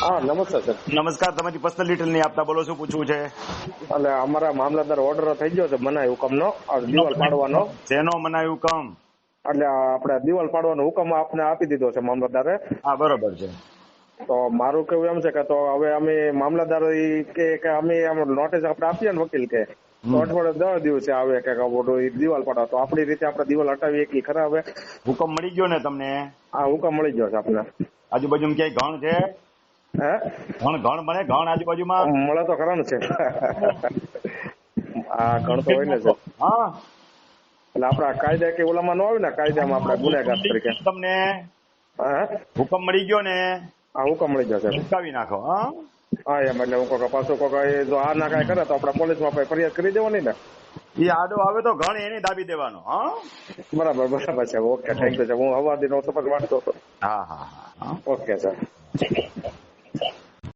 હા નમસ્તે સર. નમસ્કાર તમારી પર્સનલ ડિટેલ નહીં આપતા બોલો શું પૂછવું છે? એટલે અમારા મામલતદાર ઓર્ડર થઈ ગયો છે મનાય હુકમનો દિવાલ પાડવાનો. જેનો મનાય હુકમ? એટલે આપણે દિવાલ પાડવાનો હુકમ આપને આપી દીધો છે મામલતદારે. હા બરોબર છે. તો મારું કેવું એમ છે કે તો હવે અમે મામલતદાર કે અમે નોટિસ આપણે આપીએ ને વકીલ કે તો અઠવાડિયે દસ દિવસે આવે કે દિવાલ પાડવા તો આપણી રીતે આપણે દિવાલ હટાવીએ કે ખરા હવે હુકમ મળી ગયો ને તમને? આ હુકમ મળી ગયો છે આપણે આજુબાજુ ક્યાંય ઘણ છે? હે? ઘણ ઘણ બને ઘણ આજુબાજુમાં. મળે તો ખરા છે. આ ઘણ તો હોય ને છે. હા. એટલે આપણા કાયદા કે ઓલામાં ન આવે ને કાયદામાં આપણે ગુનેગાર તરીકે. તમને હુકમ મળી ગયો ને આ હુકમ મળી જશે. ચૂકાવી નાખો હા. હા એમ એટલે હું કહું પાછું એ જો આ ના કાંઈ કરે તો આપણે પોલીસમાં ફરિયાદ કરી દેવાની ને? એ આડો આવે તો ઘણ એને દાબી દેવાનો હા. બરાબર બરાબર છે. ઓકે થેન્ક યુ છે. હું હવાદી નો તપાસ વાંચતો હતો. હા હા હા. Okay sir.